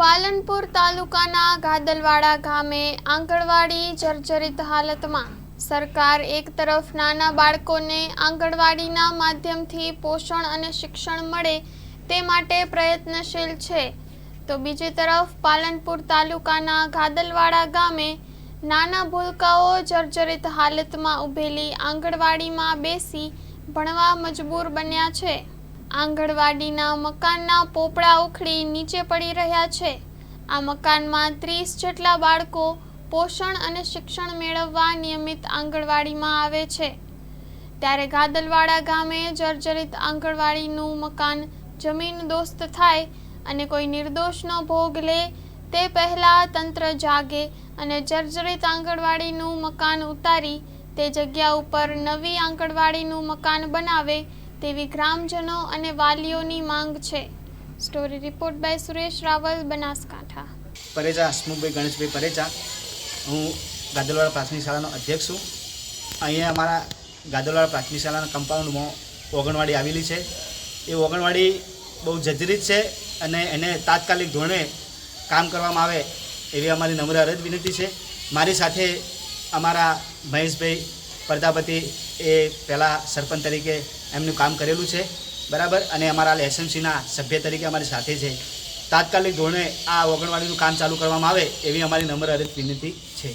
પાલનપુર તાલુકાના ગાદલવાડા ગામે આંગણવાડી જર્જરિત હાલતમાં સરકાર એક તરફ નાના બાળકોને આંગણવાડીના માધ્યમથી પોષણ અને શિક્ષણ મળે તે માટે પ્રયત્નશીલ છે. તો બીજી તરફ પાલનપુર તાલુકાના ગાદલવાડા ગામે નાના ભૂલકાઓ જર્જરિત હાલતમાં ઊભેલી આંગણવાડીમાં બેસી ભણવા મજબૂર બન્યા છે. આંગણવાડીના મકાનના પોપડા ઉખડી નીચે પડી રહ્યા છે. આ મકાનમાં ત્રીસ જેટલા બાળકો પોષણ અને શિક્ષણ મેળવવા નિયમિત આંગણવાડીમાં આવે છે. ત્યારે ગાદલવાડા ગામે જર્જરિત આંગણવાડીનું મકાન જમીન દોસ્ત થાય અને કોઈ નિર્દોષનો ભોગ લે તે પહેલાં તંત્ર જાગે અને જર્જરિત આંગણવાડીનું મકાન ઉતારી તે જગ્યા ઉપર નવી આંગણવાડીનું મકાન બનાવે તેવી ગ્રામજનો અને વાલીઓની માંગ છે. Story report by Suresh Raval, Banaskantha. Pareja, Hasmukhbhai, Ganeshbhai Pareja. હું ગાદલવાડા પ્રાથમિક શાળાનો અધ્યક્ષ છું. અહીંયા અમારા ગાદલવાડા પ્રાથમિક શાળાના કમ્પાઉન્ડમાં ઓગણવાડી આવેલી છે. એ ઓગણવાડી બહુ જર્જરિત છે અને એને તાત્કાલિક ધોરણે કામ કરવામાં આવે એવી અમારી નમ્ર અરજ વિનંતી છે. મારી સાથે અમારા મહેશભાઈ પ્રજાપતિ એ પહેલાં સરપંચ તરીકે એમનું કામ કરેલું છે, બરાબર? અને અમારા એસએમસીના સભ્ય તરીકે અમારી સાથે છે. તાત્કાલિક ધોરણે આ ઓગણવાડીનું કામ ચાલુ કરવામાં આવે એવી અમારી નમ્ર વિનંતી છે.